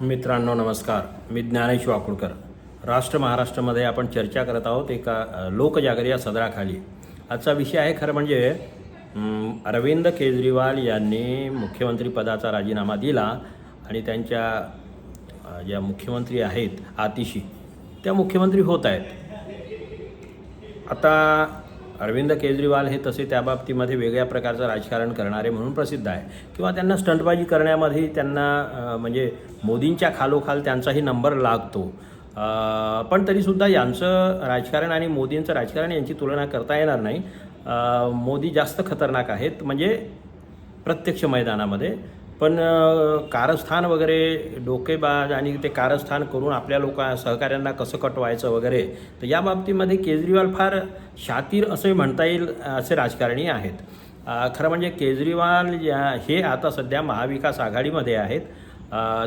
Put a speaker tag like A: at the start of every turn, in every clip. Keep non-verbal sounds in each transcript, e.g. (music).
A: मित्रांनो नमस्कार. मी ज्ञानेश वाकुळकर राष्ट्र महाराष्ट्रामध्ये आपण चर्चा करत आहोत एका लोकजागर या सदराखाली. आजचा विषय आहे खरं म्हणजे अरविंद केजरीवाल यांनी मुख्यमंत्रीपदाचा राजीनामा दिला आणि त्यांच्या ज्या मुख्यमंत्री आहेत आतिशी त्या मुख्यमंत्री होत आहेत. आता अरविंद केजरीवाल हे तसे त्या बाबतीमध्ये वेगळ्या प्रकारचं राजकारण करणारे म्हणून प्रसिद्ध आहे. किंवा त्यांना स्टंटबाजी करण्यामध्ये त्यांना म्हणजे मोदींच्या खालोखाल त्यांचाही नंबर लागतो. पण तरीसुद्धा यांचं राजकारण आणि मोदींचं राजकारण यांची तुलना करता येणार नाही. मोदी जास्त खतरनाक आहेत. म्हणजे प्रत्यक्ष मैदानामध्ये. पण कारस्थान वगैरे डोकेबाज आणि ते कारस्थान करून आपल्या लोका सहकाऱ्यांना कसं कटवायचं वगैरे तर या बाबतीमध्ये केजरीवाल फार शातीर असे म्हणता येईल असे राजकारणी आहेत. खरं म्हणजे केजरीवाल या हे आता सध्या महाविकास आघाडीमध्ये आहेत.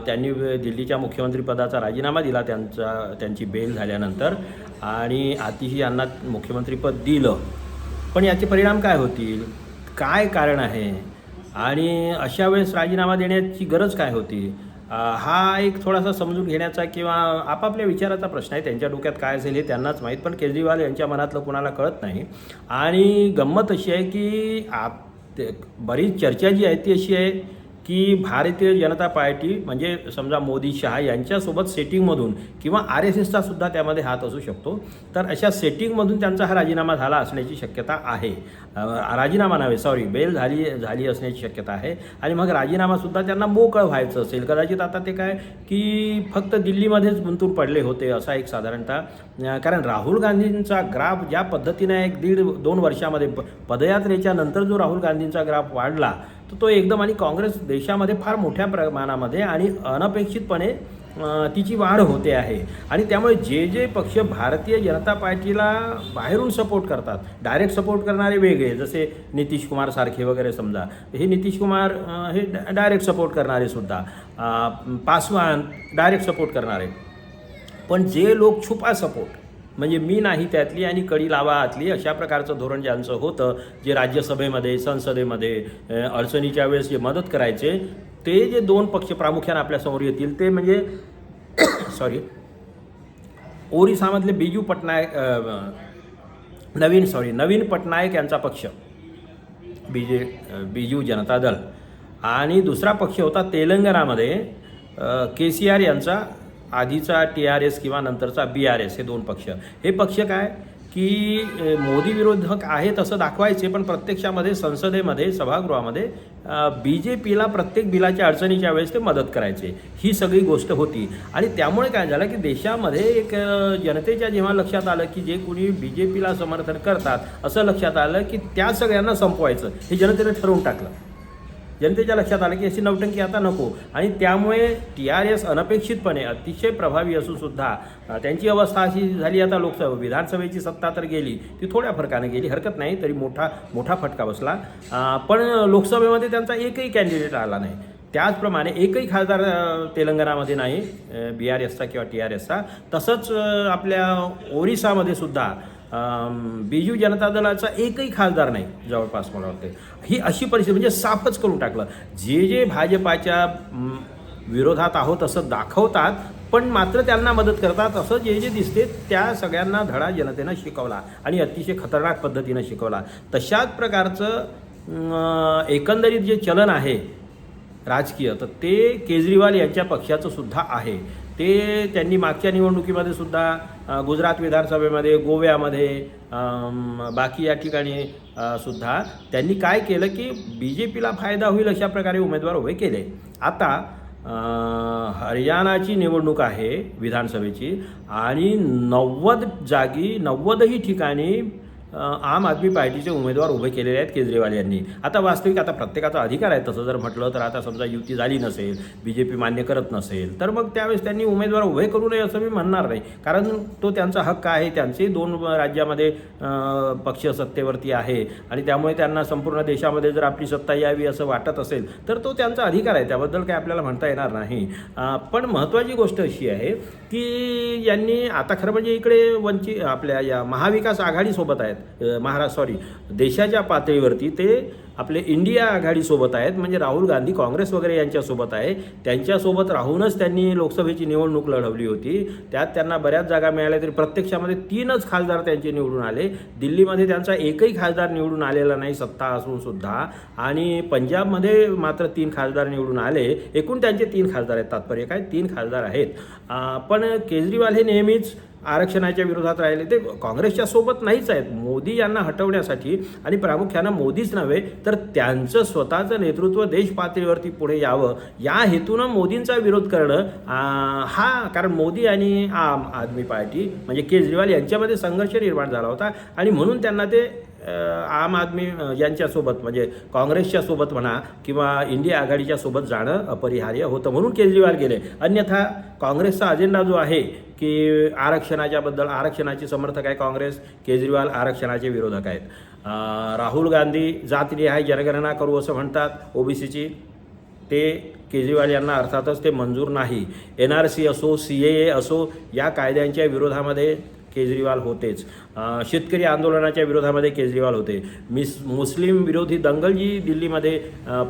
A: त्यांनी दिल्लीच्या मुख्यमंत्रीपदाचा राजीनामा दिला त्यांचा त्यांची बेल झाल्यानंतर आणि आतिशी यांना मुख्यमंत्रीपद दिलं. पण याचे परिणाम काय होतील? काय कारण आहे? आणि अशा वेळेस राजीनामा देण्याची गरज काय होती? हा एक थोडासा समजून घेण्याचा किंवा आपापल्या विचाराचा प्रश्न आहे. त्यांच्या डोक्यात काय असेल हे त्यांनाच माहीत पण केजरीवाल यांच्या मनातलं कुणाला कळत नाही. आणि गंमत अशी आहे की आप ते बरीच चर्चा जी आहे ती अशी आहे की भारतीय जनता पार्टी म्हणजे समजा मोदी शहा यांच्यासोबत सेटिंगमधून किंवा आर एस एसचा सुद्धा त्यामध्ये हात असू शकतो. तर अशा सेटिंगमधून त्यांचा हा राजीनामा झाला असण्याची शक्यता आहे. राजीनामा नव्हे सॉरी बेल झाली झाली असण्याची शक्यता आहे. आणि मग राजीनामासुद्धा त्यांना मोकळं व्हायचं असेल. कदाचित आता ते काय की फक्त दिल्लीमध्येच गुंतून पडले होते असा एक साधारणतः कारण राहुल गांधींचा ग्राफ ज्या पद्धतीने एक दीड दोन वर्षामध्ये प- पदयात्रेच्या नंतर जो राहुल गांधींचा ग्राफ वाढला तर तो एकदम आणि काँग्रेस देशामध्ये फार मोठ्या प्रमाणामध्ये आणि अनपेक्षितपणे तिची वाढ होते आहे. आणि त्यामुळे जे जे पक्ष भारतीय जनता पार्टीला बाहेरून सपोर्ट करतात डायरेक्ट सपोर्ट करणारे वेगळे जसे नितीश कुमार सारखे वगैरे समजा हे नितीश कुमार हे डायरेक्ट सपोर्ट करणारे सुद्धा पासवान डायरेक्ट सपोर्ट करणारे. पण जे लोक छुपा सपोर्ट म्हणजे मी नाही त्यातली आणि कडी लावा आतली अशा प्रकारचं धोरण ज्यांचं होतं जे राज्यसभेमध्ये संसदेमध्ये अडचणीच्या वेळेस जे मदत करायचे ते जे दोन पक्ष प्रामुख्याने आपल्यासमोर येतील ते म्हणजे (coughs) सॉरी ओरिसामधले बिजू पटनायक नवीन सॉरी नवीन पटनायक यांचा पक्ष बीजे बिजू जनता दल. आणि दुसरा पक्ष होता तेलंगणामध्ये के सी आर यांचा आधीचा टी आर एस किंवा नंतरचा बी आर एस हे दोन पक्ष. हे पक्ष काय? की मोदी विरोधक आहेत असं दाखवायचे पण प्रत्यक्षामध्ये संसदेमध्ये सभागृहामध्ये बी जे पीला प्रत्येक बिलाच्या अडचणीच्या वेळेस ते मदत करायचे. ही सगळी गोष्ट होती. आणि त्यामुळे काय झालं की देशामध्ये एक जनतेच्या जेव्हा लक्षात आलं की जे कोणी बी जे पीला समर्थन करतात असं लक्षात आलं की त्या सगळ्यांना संपवायचं. हे जनतेने ठरवून टाकलं. जनतेच्या लक्षात आलं की अशी नवटंकी आता नको. आणि त्यामुळे टी आर एस अनपेक्षितपणे अतिशय प्रभावी असून सुद्धा त्यांची अवस्था अशी झाली आता लोकसभा. विधानसभेची सत्ता तर गेली ती थोड्या फरकाने गेली. हरकत नाही तरी मोठा मोठा फटका बसला. पण लोकसभेमध्ये त्यांचा एकही कॅन्डिडेट आला नाही. त्याचप्रमाणे एकही खासदार तेलंगणामध्ये नाही बी आर एसचा किंवा टी आर एसचा तसंच आपल्या ओरिसामध्ये सुद्धा बिजू जनता दलाचा एकही खासदार नाही जवळपास मला वाटते ही अशी परिस्थिती म्हणजे साफच करून टाकलं. जे जे भाजपाच्या विरोधात आहोत असं दाखवतात पण मात्र त्यांना मदत करतात असं जे जे दिसते त्या सगळ्यांना धडा जनतेनं शिकवला आणि अतिशय खतरनाक पद्धतीनं शिकवला. तशाच प्रकारचं एकंदरीत जे चलन आहे राजकीय. तर ते केजरीवाल यांच्या पक्षाचं सुद्धा आहे. ते त्यांनी मागच्या निवडणुकीमध्ये सुद्धा गुजरात विधानसभेमध्ये गोव्यामध्ये बाकी या ठिकाणी सुद्धा त्यांनी काय केलं की बी जे पीला फायदा होईल अशा प्रकारे उमेदवार उभे केले. आता हरियाणाची निवडणूक आहे विधानसभेची आणि नव्वद जागी नव्वदही ठिकाणी आम आदमी पार्टीचे उमेदवार उभे केलेले आहेत केजरीवाल यांनी. आता वास्तविक आता प्रत्येकाचा अधिकार आहे. तसं जर म्हटलं तर आता समजा युती झाली नसेल बी जे पी मान्य करत नसेल तर मग त्यावेळेस त्यांनी उमेदवार उभे करू नये असं मी म्हणणार नाही. कारण तो त्यांचा हक्क आहे. त्यांचे दोन राज्यामध्ये पक्ष सत्तेवरती आहे. आणि त्यामुळे त्यांना संपूर्ण देशामध्ये जर आपली सत्ता यावी असं वाटत असेल तर तो त्यांचा अधिकार आहे. त्याबद्दल काही आपल्याला म्हणता येणार नाही. पण महत्त्वाची गोष्ट अशी आहे की यांनी आता खरं म्हणजे इकडे वंचित आपल्या या महाविकास आघाडीसोबत आहेत. आहेत. महारा सॉरी देशाच्या पातळीवरती ते आपले इंडिया आघाडीसोबत आहेत. म्हणजे राहुल गांधी काँग्रेस वगैरे यांच्यासोबत आहे. त्यांच्यासोबत राहूनच त्यांनी लोकसभेची निवडणूक लढवली होती. त्यात त्यांना बऱ्याच जागा मिळाल्या तरी प्रत्यक्षामध्ये तीनच खासदार त्यांचे निवडून आले. दिल्लीमध्ये त्यांचा एकही खासदार निवडून आलेला नाही सत्ता असून सुद्धा. आणि पंजाबमध्ये मात्र तीन खासदार निवडून आले. एकूण त्यांचे तीन खासदार आहेत. तात्पर्य काय? तीन खासदार आहेत. पण केजरीवाल हे नेहमीच आरक्षणाच्या विरोधात राहिले. ते काँग्रेसच्या सोबत नाहीच आहेत. मोदी यांना हटवण्यासाठी आणि प्रामुख्यानं मोदीच नव्हे तर त्यांचं स्वतःचं नेतृत्व देश पातळीवरती पुढे यावं या हेतूनं मोदींचा विरोध करणं हा कारण मोदी आणि आम आदमी पार्टी म्हणजे केजरीवाल यांच्यामध्ये संघर्ष निर्माण झाला होता. आणि म्हणून त्यांना ते आम आदमी यांच्यासोबत म्हणजे काँग्रेसच्या सोबत म्हणा किंवा इंडिया आघाडीच्या सोबत जाणं अपरिहार्य होतं म्हणून केजरीवाल गेले. अन्यथा काँग्रेसचा अजेंडा जो आहे की आरक्षणाच्याबद्दल आरक्षणाचे समर्थक आहे काँग्रेस केजरीवाल आरक्षणाचे विरोधक आहेत. राहुल गांधी जातनिहाय जनगणना करू असं म्हणतात ओबीसीची. ते केजरीवाल यांना अर्थातच ते मंजूर नाही. एन आर सी असो सी ए ए असो या कायद्यांच्या विरोधामध्ये केजरीवाल होतेच. शेतकरी आंदोलनाच्या विरोधामध्ये केजरीवाल होते. मिस मुस्लिम विरोधी दंगल जी दिल्लीमध्ये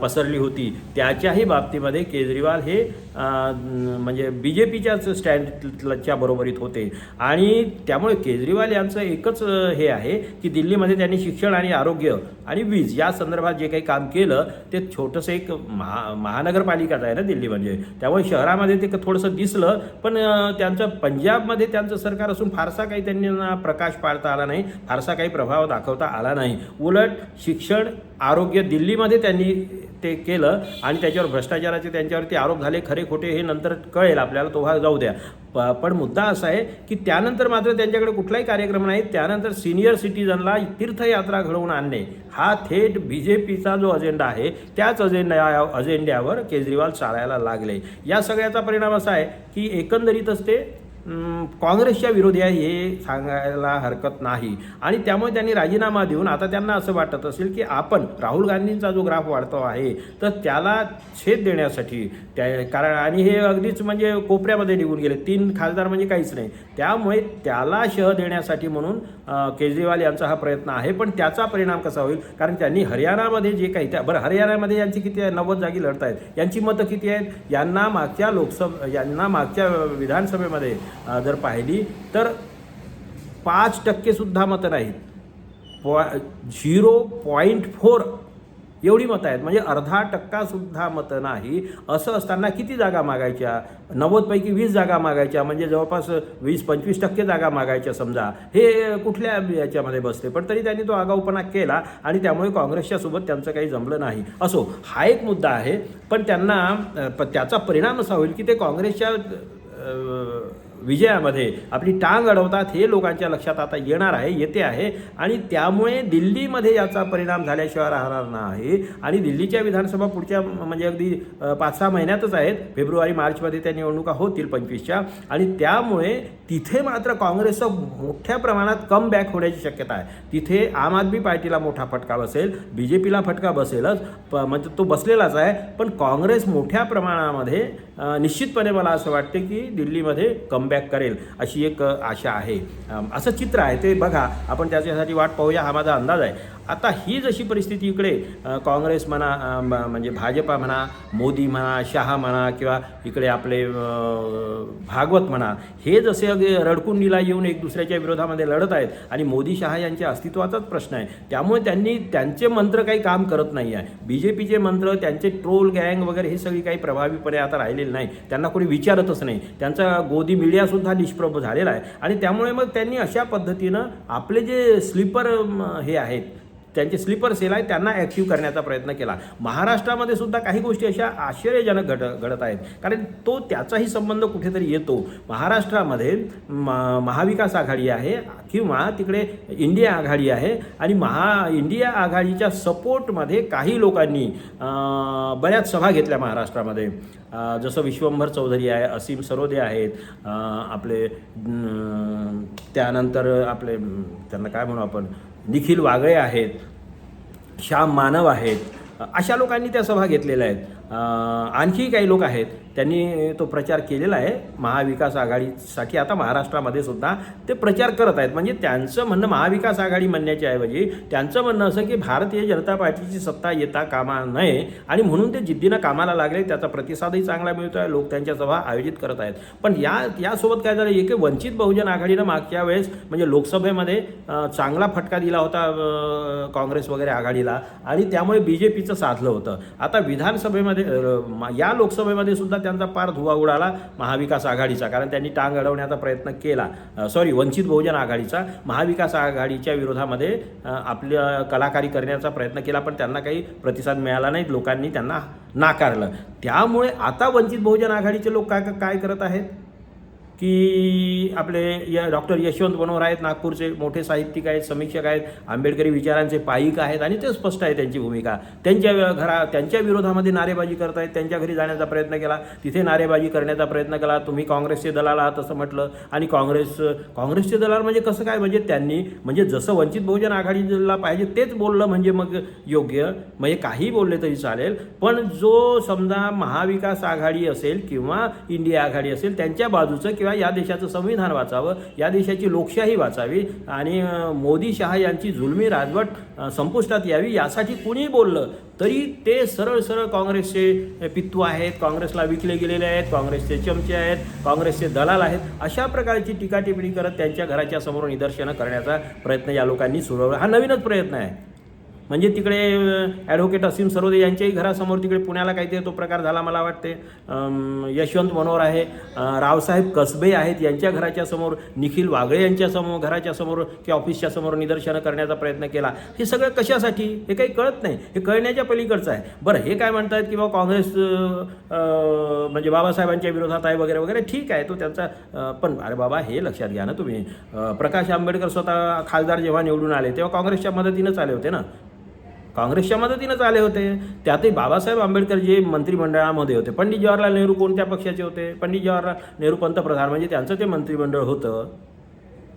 A: पसरली होती. त्याच्याही बाबतीमध्ये केजरीवाल हे म्हणजे बी जे पीच्याच स्टँडच्या बरोबरीत होते. आणि त्यामुळे केजरीवाल यांचं एकच हे आहे की दिल्लीमध्ये त्यांनी शिक्षण आणि आरोग्य आणि वीज या संदर्भात जे काही काम केलं ते छोटंसं एक महा महानगरपालिकाच आहे ना दिल्ली म्हणजे. त्यामुळे शहरामध्ये ते थोडंसं दिसलं पण त्यांचं पंजाबमध्ये त्यांचं सरकार असून फारसा काही त्यांना प्रकाश काढता आला नाही फारसा काही प्रभाव दाखवता आला नाही. उलट शिक्षण आरोग्य दिल्लीमध्ये त्यांनी ते केलं आणि त्याच्यावर भ्रष्टाचाराचे त्यांच्यावरती आरोप झाले खरे खोटे हे नंतर कळेल आपल्याला तो भाग जाऊ द्या. प पण मुद्दा असा आहे की त्यानंतर मात्र त्यांच्याकडे कुठलाही कार्यक्रम नाही त्यानंतर सिनियर सिटीजनला तीर्थयात्रा घडवून आणणे हा थेट बी जे पीचा जो अजेंडा आहे त्याच अजेंडा अजेंड्यावर केजरीवाल चालायला लागले. या सगळ्याचा परिणाम असा आहे की एकंदरीतच ते काँग्रेसच्या विरोधी आहे हे सांगायला हरकत नाही. आणि त्यामुळे त्यांनी राजीनामा देऊन आता त्यांना असं वाटत असेल की आपण राहुल गांधींचा जो ग्राफ वाढतो आहे तर त्याला छेद देण्यासाठी त्या कारण आणि हे अगदीच म्हणजे कोपऱ्यामध्ये निघून गेले. तीन खासदार म्हणजे काहीच नाही. त्यामुळे त्याला शह देण्यासाठी म्हणून केजरीवाल यांचा हा प्रयत्न आहे पण त्याचा परिणाम कसा होईल? कारण त्यांनी हरियाणामध्ये जे काही त्या बरं हरियाणामध्ये यांची किती आहे? नव्वद जागी लढत आहेत. यांची मतं किती आहेत? यांना मागच्या लोकसभा यांना मागच्या विधानसभेमध्ये जर पाहिली तर पाच टक्केसुद्धा मतं नाहीत. पॉ झिरो पॉईंट फोर एवढी मतं आहेत. म्हणजे अर्धा टक्कासुद्धा मतं नाही. असं असताना किती जागा मागायच्या? नव्वदपैकी वीस जागा मागायच्या. म्हणजे जवळपास वीस पंचवीस टक्के जागा मागायच्या समजा. हे कुठल्या याच्यामध्ये बसते? पण तरी त्यांनी तो आगाऊपणा केला आणि त्यामुळे काँग्रेसच्या सोबत त्यांचं काही जमलं नाही. असो हा एक मुद्दा आहे. पण त्यांना प- त्याचा परिणाम असा होईल की ते काँग्रेसच्या विजयामध्ये आपली टांग अडवतात हे लोकांच्या लक्षात आता येणार आहे येते आहे. आणि त्यामुळे दिल्लीमध्ये याचा परिणाम झाल्याशिवाय राहणार नाही. आणि दिल्लीच्या विधानसभा पुढच्या म्हणजे अगदी पाच सहा महिन्यातच आहेत. फेब्रुवारी मार्चमध्ये त्या निवडणुका होतील पंचवीसच्या. आणि त्यामुळे तिथे मात्र काँग्रेसचं मोठ्या प्रमाणात कम बॅक होण्याची शक्यता आहे. तिथे आम आदमी पार्टीला मोठा फटका बसेल बी जे पीला फटका बसेलच प म्हणजे तो बसलेलाच आहे. पण काँग्रेस मोठ्या प्रमाणामध्ये निश्चितपणे मला असं वाटते की दिल्लीमध्ये कम कमबॅक करेल अशी एक आशा आहे. असं चित्र आहे ते बघा. आपण त्याच्यासाठी वाट पाहूया. हा माझा अंदाज आहे. आता ही जशी परिस्थिती इकडे काँग्रेस म्हणा म्हणजे भाजपा म्हणा मोदी म्हणा शहा म्हणा किंवा इकडे आपले भागवत म्हणा हे जसे रडकुंडीला येऊन एक दुसऱ्याच्या विरोधामध्ये लढत आहेत आणि मोदी शहा यांच्या अस्तित्वाचाच प्रश्न आहे त्यामुळे त्यांनी त्यांचे मंत्र काही काम करत नाही आहे. बी जे पीचे मंत्र त्यांचे ट्रोल गँग वगैरे हे सगळी काही प्रभावीपणे आता राहिलेली नाही त्यांना कोणी विचारतच नाही. त्यांचा गोदी मीडियासुद्धा निष्प्रभ झालेला आहे. आणि त्यामुळे मग त्यांनी अशा पद्धतीनं आपले जे स्लीपर हे आहेत त्यांचे स्लीपर सेल आहे त्यांना ॲक्टिव्ह करण्याचा प्रयत्न केला. महाराष्ट्रामध्ये सुद्धा काही गोष्टी अशा आश्चर्यजनक घड घडत आहेत. कारण तो त्याचाही संबंध कुठेतरी येतो. महाराष्ट्रामध्ये म महाविकास आघाडी आहे किंवा तिकडे इंडिया आघाडी आहे आणि महा इंडिया आघाडीच्या सपोर्टमध्ये काही लोकांनी बऱ्याच सभा घेतल्या महाराष्ट्रामध्ये. जसं विश्वंभर चौधरी आहे असीम सरोदे आहेत आपले त्यानंतर आपले त्यांना काय म्हणू आपण? निखिल वागळे आहेत श्याम मानव आहेत अशा लोकांनी त्या सभा घेतलेल्या आहेत. आणखी काही लोक आहेत त्यांनी तो प्रचार केलेला आहे महाविकास आघाडीसाठी. आता महाराष्ट्रामध्ये सुद्धा ते प्रचार करत आहेत. म्हणजे त्यांचं म्हणणं महाविकास आघाडी म्हणण्याच्या ऐवजी त्यांचं म्हणणं असं की भारतीय जनता पार्टीची सत्ता येता कामा नये आणि म्हणून ते जिद्दीनं कामाला लागले. त्याचा प्रतिसादही चांगला मिळतो आहे लोक त्यांच्या सभा आयोजित करत आहेत. पण या यासोबत काय झालं? एक वंचित बहुजन आघाडीनं मागच्या वेळेस म्हणजे लोकसभेमध्ये चांगला फटका दिला होता काँग्रेस वगैरे आघाडीला. आणि त्यामुळे बी जे पीचं साधलं होतं. आता विधानसभेमध्ये लोकसभेमध्ये या लोकसभेमध्ये सुद्धा त्यांचा पार धुवा उडाला महाविकास आघाडीचा. कारण त्यांनी टांग अडवण्याचा प्रयत्न केला. सॉरी वंचित बहुजन आघाडीचा. महाविकास आघाडीच्या विरोधामध्ये आपल्या कलाकारी करण्याचा प्रयत्न केला पण त्यांना काही प्रतिसाद मिळाला नाही लोकांनी त्यांना नाकारलं. त्यामुळे आता वंचित बहुजन आघाडीचे लोक काय काय करत आहेत? की आपले या डॉक्टर यशवंत बनोर आहेत नागपूरचे मोठे साहित्यिक आहेत समीक्षक आहेत आंबेडकरी विचारांचे पायिक आहेत आणि ते स्पष्ट आहे त्यांची भूमिका. त्यांच्या घरा त्यांच्या विरोधामध्ये नारेबाजी करत आहेत त्यांच्या घरी जाण्याचा प्रयत्न केला तिथे नारेबाजी करण्याचा प्रयत्न केला तुम्ही काँग्रेसचे दलाल आहात असं म्हटलं आणि काँग्रेस काँग्रेसचे दलाल म्हणजे कसं काय? म्हणजे त्यांनी म्हणजे जसं वंचित बहुजन आघाडीला पाहिजे तेच बोललं म्हणजे मग योग्य म्हणजे काही बोलले तरी चालेल पण जो समजा महाविकास आघाडी असेल किंवा इंडिया आघाडी असेल त्यांच्या बाजूचं किंवा या देशाचं संविधान वाचावं या देशाची लोकशाही वाचावी आणि मोदी शहा यांची जुलमी राजवट संपुष्टात यावी यासाठी कुणी बोललं तरी ते सरळ सरळ काँग्रेसचे पित्तू आहेत काँग्रेसला विकले गेलेले आहेत काँग्रेसचे चमचे आहेत काँग्रेसचे दलाल आहेत अशा प्रकारची टीकाटिप्पणी करत त्यांच्या घराच्या समोर निदर्शनं करण्याचा प्रयत्न या लोकांनी सुरू हा नवीनच प्रयत्न आहे. म्हणजे तिकडे ॲडव्होकेट असीम सरोदे यांच्याही घरासमोर तिकडे पुण्याला काहीतरी तो प्रकार झाला मला वाटते. यशवंत मनोहर आहे रावसाहेब कसबे आहेत यांच्या घराच्या समोर निखिल वागळे यांच्या समोर घराच्या समोर किंवा ऑफिसच्या समोर निदर्शनं करण्याचा प्रयत्न केला. हे सगळं कशासाठी? हे काही कळत नाही. हे कळण्याच्या पलीकडचं आहे. बरं हे काय म्हणतात की बाबा काँग्रेस म्हणजे बाबासाहेबांच्या विरोधात आहे वगैरे वगैरे ठीक आहे तो त्यांचा पण अरे बाबा हे लक्षात घ्या ना तुम्ही. प्रकाश आंबेडकर स्वतः खासदार जेव्हा निवडून आले तेव्हा काँग्रेसच्या मदतीनंच आले होते ना? काँग्रेसच्या मदतीनंच आले होते. त्यातही बाबासाहेब आंबेडकर जे मंत्रिमंडळामध्ये होते. पंडित जवाहरलाल नेहरू कोणत्या पक्षाचे होते? पंडित जवाहरलाल नेहरू पंतप्रधान म्हणजे त्यांचं ते मंत्रिमंडळ होतं.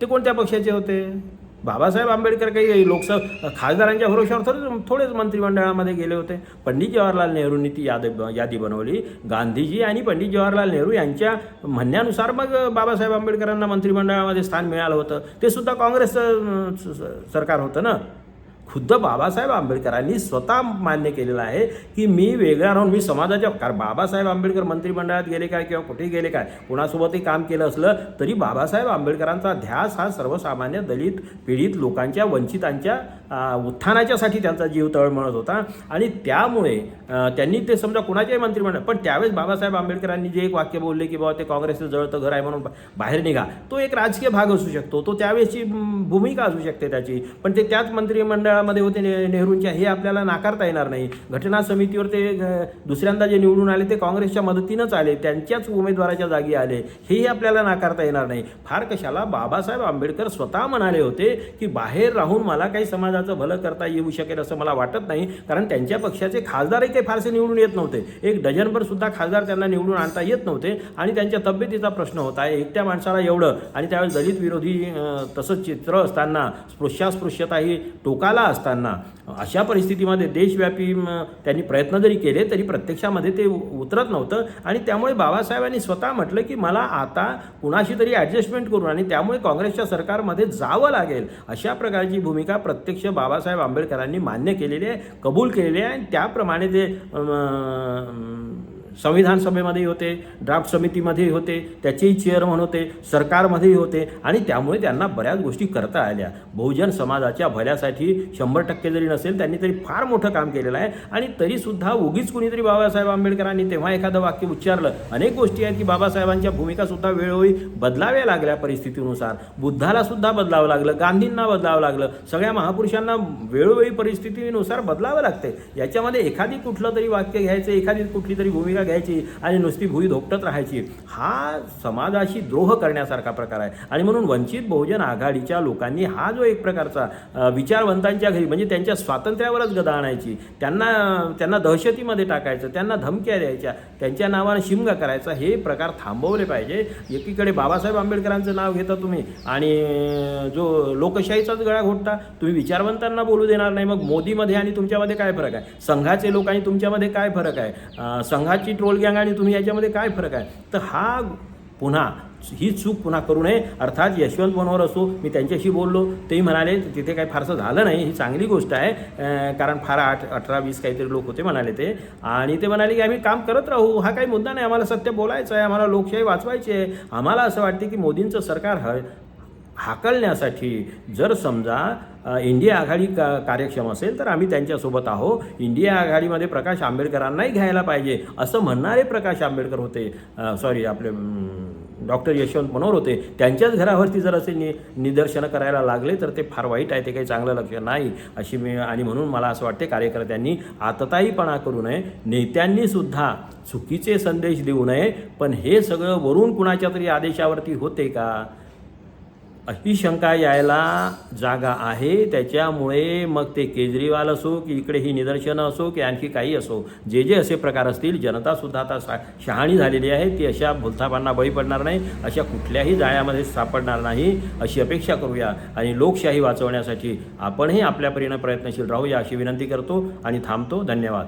A: ते कोणत्या पक्षाचे होते? बाबासाहेब आंबेडकर काही लोकसभा खासदारांच्या भरोशावर थोडे थोडेच मंत्रिमंडळामध्ये गेले होते. पंडित जवाहरलाल नेहरूंनी ती यादी यादी बनवली. गांधीजी आणि पंडित जवाहरलाल नेहरू यांच्या म्हणण्यानुसार मग बाबासाहेब आंबेडकरांना मंत्रिमंडळामध्ये स्थान मिळालं होतं. ते सुद्धा काँग्रेसचं स- स- सरकार होतं ना? खुद्द बाबासाहेब आंबेडकरांनी स्वतः मान्य केलेलं आहे की मी वेगळा राहून मी समाजाच्या कारण बाबासाहेब आंबेडकर मंत्रिमंडळात गेले काय किंवा कुठेही गेले काय कोणासोबतही काम केलं असलं तरी बाबासाहेब आंबेडकरांचा ध्यास हा सर्वसामान्य दलित पीडित लोकांच्या वंचितांच्या उत्थानाच्यासाठी त्यांचा जीव तळमळत होता. आणि त्यामुळे त्यांनी ते समजा कुणाच्याही मंत्रिमंडळ पण त्यावेळेस बाबासाहेब आंबेडकरांनी जे एक वाक्य बोलले की बाबा ते काँग्रेसचं जळतं घर आहे म्हणून बा- बाहेर निघा तो एक राजकीय भाग असू शकतो. तो त्यावेळेसची भूमिका असू शकते त्याची. पण ते त्याच काळामध्ये होते ने नेहरूंच्या हे आपल्याला नाकारता येणार नाही. घटना समितीवर ते दुसऱ्यांदा जे निवडून आले ते काँग्रेसच्या मदतीनंच आले. त्यांच्याच उमेदवाराच्या जागी आले. हेही आपल्याला नाकारता येणार नाही. फार कशाला? बाबासाहेब आंबेडकर स्वतः म्हणाले होते की बाहेर राहून मला काही समाजाचं भलं करता येऊ शकेल असं मला वाटत नाही कारण त्यांच्या पक्षाचे खासदारही काही फारसे निवडून येत नव्हते. एक डझनभर सुद्धा खासदार त्यांना निवडून आणता येत नव्हते आणि त्यांच्या तब्येतीचा प्रश्न होता. एकट्या माणसाला एवढं आणि त्यावेळेस दलित विरोधी तसंच चित्र असताना स्पृश्यास्पृश्यता ही टोकाला असताना अशा परिस्थितीमध्ये देशव्यापी त्यांनी प्रयत्न जरी केले तरी प्रत्यक्षामध्ये ते उतरत नव्हतं. आणि त्यामुळे बाबासाहेबांनी स्वतः म्हटलं की मला आता कुणाशी तरी ॲडजस्टमेंट करून आणि त्यामुळे काँग्रेसच्या सरकारमध्ये जावं लागेल. अशा प्रकारची भूमिका प्रत्यक्ष बाबासाहेब आंबेडकरांनी मान्य केलेली आहे कबूल केलेली आहे. आणि त्याप्रमाणे ते संविधान सभेमध्येही होते ड्राफ्ट समितीमध्येही होते त्याचेही चेअरमन होते सरकारमध्येही होते आणि त्यामुळे त्यांना बऱ्याच गोष्टी करता आल्या. बहुजन समाजाच्या भल्यासाठी शंभर टक्के जरी नसेल त्यांनी तरी फार मोठं काम केलेलं आहे आणि तरीसुद्धा उगीच कुणीतरी बाबासाहेब आंबेडकरांनी तेव्हा एखादं वाक्य उच्चारलं. अनेक गोष्टी आहेत की बाबासाहेबांच्या भूमिकासुद्धा वेळोवेळी बदलाव्या लागल्या परिस्थितीनुसार. बुद्धाला सुद्धा बदलावं लागलं गांधींना बदलावं लागलं. सगळ्या महापुरुषांना वेळोवेळी परिस्थितीनुसार बदलावं लागते. याच्यामध्ये एखादी कुठलं तरी वाक्य घ्यायचं एखादी कुठली तरी भूमिका भूमिका घ्यायची आणि नुसती भुई धोपटत राहायची. हा समाजाशी द्रोह करण्यासारखा प्रकार आहे. आणि म्हणून वंचित बहुजन आघाडीच्या लोकांनी हा जो एक प्रकारचा विचारवंतांच्या घरी म्हणजे त्यांच्या स्वातंत्र्यावरच गदा आणायची. त्यांना त्यांना दहशतीमध्ये टाकायचं त्यांना धमक्या द्यायच्या त्यांच्या नावानं शिमगा करायचा हे प्रकार थांबवले पाहिजे. एकीकडे बाबासाहेब आंबेडकरांचं नाव घेता तुम्ही आणि जो लोकशाहीचाच गळा घोटता तुम्ही विचारवंतांना बोलू देणार नाही. मग मोदीमध्ये आणि तुमच्यामध्ये काय फरक आहे? संघाचे लोक आणि तुमच्यामध्ये काय फरक आहे? संघाचे संघाची ट्रोल गँग आणि तुम्ही याच्यामध्ये काय फरक आहे? तर हा पुन्हा ही चूक पुन्हा करू नये. अर्थात यशवंत मनोहर असो मी त्यांच्याशी बोललो तेही म्हणाले तिथे काही फारसं झालं नाही. ही चांगली गोष्ट आहे. कारण फार आठ अठरा वीस काहीतरी लोक होते म्हणाले ते. आणि ते म्हणाले की आम्ही काम करत राहू. हा काही मुद्दा नाही. आम्हाला सत्य बोलायचं आहे. आम्हाला लोकशाही वाचवायची आहे. आम्हाला असं वाटते की मोदींचं सरकार ह हाकलण्यासाठी जर समजा इंडिया आघाडी का कार्यक्षम असेल तर आम्ही त्यांच्यासोबत आहो इंडिया आघाडीमध्ये प्रकाश आंबेडकरांनाही घ्यायला पाहिजे. असं म्हणणारे प्रकाश आंबेडकर होते. सॉरी आपले डॉक्टर यशवंत मनोहर होते. त्यांच्याच घरावरती जर असे नि निदर्शनं करायला लागले तर ते फार वाईट आहे ते काही चांगलं लक्ष नाही. अशी मी आणि म्हणून मला असं वाटते कार्यकर्त्यांनी आतताईपणा करू नये. नेत्यांनी सुद्धा चुकीचे संदेश देऊ नये. पण हे सगळं वरून कुणाच्या तरी आदेशावरती होते का? अशी शंका यायला जागा आहे. त्याच्यामुळे मग ते केजरीवाल असो की इकडे ही निदर्शनं असो की आणखी काही असो जे जे असे प्रकार असतील जनतासुद्धा आता सा शहाणी झालेली आहे. ती अशा भुलथापांना बळी पडणार नाही अशा कुठल्याही जाळ्यामध्ये सापडणार नाही अशी अपेक्षा करूया. आणि लोकशाही वाचवण्यासाठी आपणही आपल्या परीनं प्रयत्नशील राहूया अशी विनंती करतो आणि थांबतो. धन्यवाद.